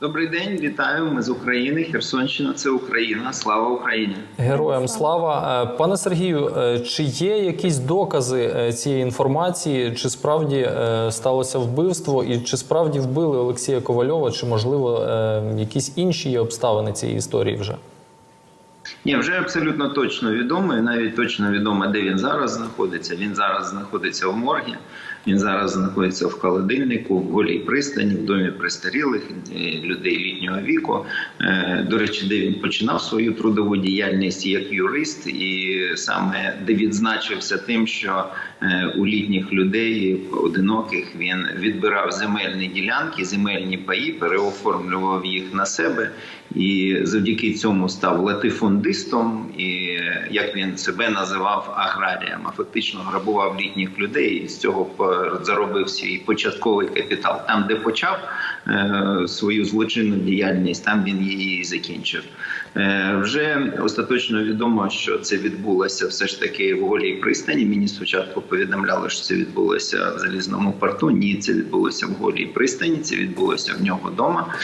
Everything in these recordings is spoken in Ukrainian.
Добрий день, вітаю. Ми з України. Херсонщина це Україна. Слава Україні! Героям слава Е, пане Сергію. е, Чи є якісь докази е, цієї інформації? Чи справді сталося вбивство, і чи справді вбили Олексія Ковальова? Чи можливо якісь інші є обставини цієї історії вже? Ні, вже абсолютно точно відомо, і навіть точно відомо, де він зараз знаходиться. Він зараз знаходиться в моргі. Він зараз знаходиться в холодильнику, в голій пристані, в домі престарілих е, людей літнього віку. Е, До речі, де він починав свою трудову діяльність як юрист, і саме де відзначився тим, що е, у літніх людей одиноких він відбирав земельні ділянки, земельні паї, переоформлював їх на себе. І завдяки цьому став латифундистом, і е, як він себе називав аграрієм, а фактично грабував літніх людей і з цього заробив свій початковий капітал. Там, де почав е, свою злочинну діяльність, там він її і закінчив. Е, вже остаточно відомо, що це відбулося все ж таки в голій пристані. Мені спочатку повідомляли, що це відбулося в залізному порту. Ні, це відбулося в голій пристані. Це відбулося в нього вдома.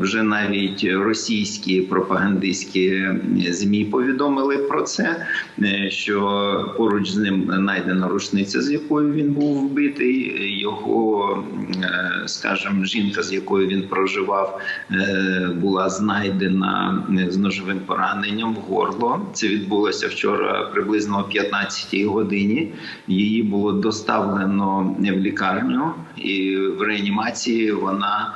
Вже навіть російські пропагандистські змі повідомили про це, е, що поруч з ним знайдена рушниця, з якою він був вбитий. Його, е, скажімо, жінка, з якою він проживав, е, була знайдена з ножовим пораненням в горло. Це відбулося вчора приблизно о 15-й годині. Її було доставлено в лікарню, і в реанімації вона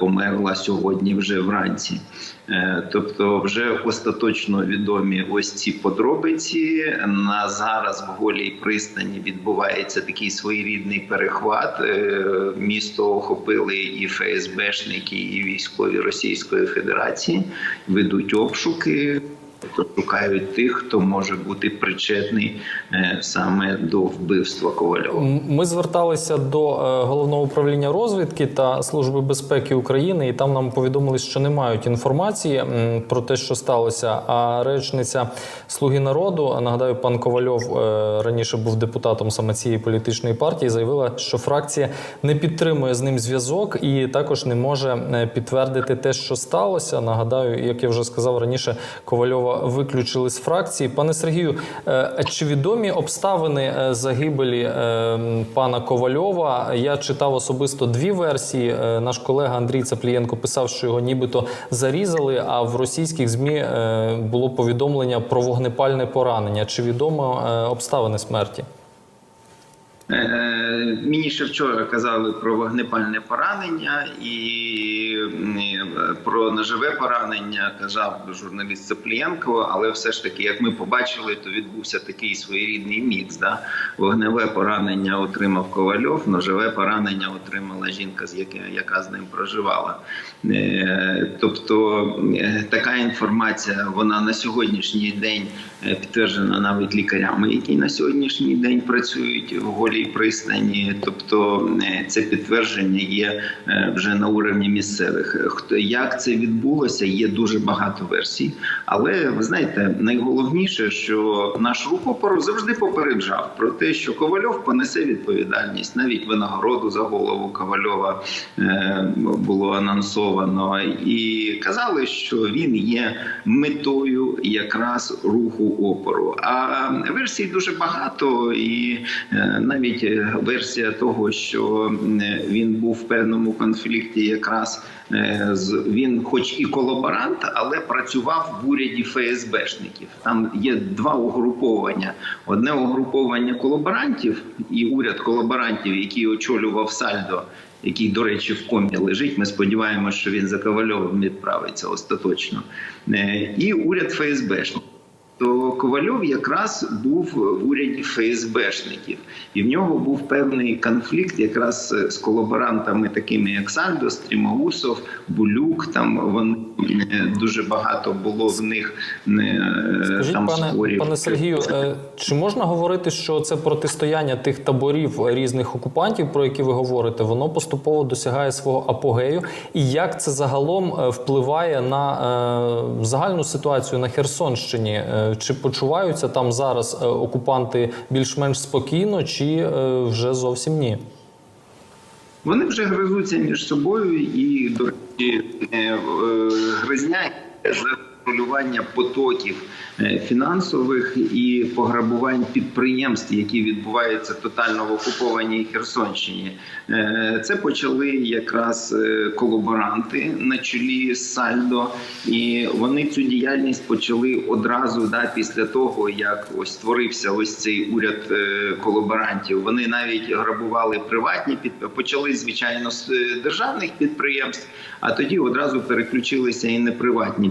померла сьогодні вже вранці. Е, Тобто, вже остаточно відомі ось ці подробиці. На зараз в голій пристані відбувається такий своєрідний перехват. Е, Місто охопили і ФСБшники, і військові Російської Федерації ведуть обшуки. Тобто Шукають тих, хто може бути причетний е, саме до вбивства Ковальова. Ми зверталися до е, головного управління розвідки та служби безпеки України, і там нам повідомили, що не мають інформації про те, що сталося. А речниця Слуги народу, нагадаю, пан Ковальов е, раніше був депутатом саме цієї політичної партії. Заявила, що фракція не підтримує з ним зв'язок і також не може підтвердити те, що сталося. Нагадаю, як я вже сказав раніше, Ковальова виключили з фракції. Пане Сергію, е, чи відомі обставини е, загибелі е, пана Ковальова? Я читав особисто дві версії. Наш колега Андрій Цаплієнко писав, що його нібито зарізали. А в російських змі було повідомлення про вогнепальне поранення. Чи відомо обставини смерті? Мені ще вчора казали про вогнепальне поранення і про ножове поранення казав журналіст Цеплієнко, але все ж таки, як ми побачили, то відбувся такий своєрідний мікс. Да? Вогневе поранення отримав Ковальов, ножове поранення отримала жінка, яка, з ним проживала. Е, Тобто е, така інформація вона на сьогоднішній день е, підтверджена навіть лікарями, які на сьогоднішній день працюють в голій пристані. Тобто це підтвердження є вже на уровні місцевих. Хто як це відбулося, є дуже багато версій. Але ви знаєте, найголовніше, що наш рух опору завжди попереджав про те, що Ковальов понесе відповідальність. Навіть винагороду за голову Ковальова е, було анонсовано, і казали, що він є метою якраз руху опору. А версій дуже багато, і е, навіть версія того, що е, він був в певному конфлікті, якраз з він, хоч і колаборант, але працював в уряді ФСБшників. Там є два угруповання: одне угруповання колаборантів і уряд колаборантів, який очолював Сальдо. Який, до речі, в комі лежить. Ми сподіваємося, що він за Ковальовим відправиться остаточно. Е, І уряд ФСБшників. То Ковальов якраз був в уряді ФСБшників, і в нього був певний конфлікт якраз з колаборантами, такими як Сальдо, Стрімаусов, Булюк. Там вони е, дуже багато було в них е, Скажіть, там пане, спорів. пане Сергію, е, чи можна говорити, що це протистояння тих таборів різних окупантів, про які ви говорите, воно поступово досягає свого апогею? І як це загалом е, впливає на е, загальну ситуацію на Херсонщині? Чи почуваються там зараз е, окупанти більш-менш спокійно, чи е, вже зовсім ні? Вони вже гризуться між собою і до речі, е, гризня за контролювання потоків е, фінансових і пограбувань підприємств, які відбуваються тотально в окупованій Херсонщині. Е, Це почали якраз е, колаборанти на чолі Сальдо, і вони цю діяльність почали одразу да, після того, як ось створився ось цей уряд колаборантів. Вони навіть грабували приватні під почали звичайно з державних підприємств, а тоді одразу переключилися і на приватні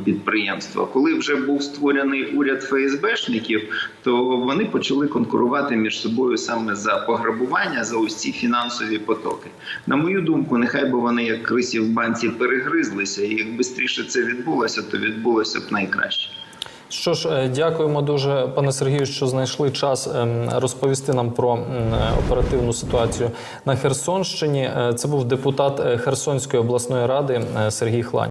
підприємства. Коли вже був створений уряд ФСБшників, то вони почали конкурувати між собою саме за пограбування, за ось ці фінансові потоки. На мою думку, нехай би вони як крисі в банці перегризлися, і як швидше це відбулося, то відбулося б найкраще. Що ж, е, дякуємо дуже, пане Сергію, що знайшли час ем, розповісти нам про е, оперативну ситуацію на Херсонщині. Е, Це був депутат Херсонської обласної ради Сергій Хлань.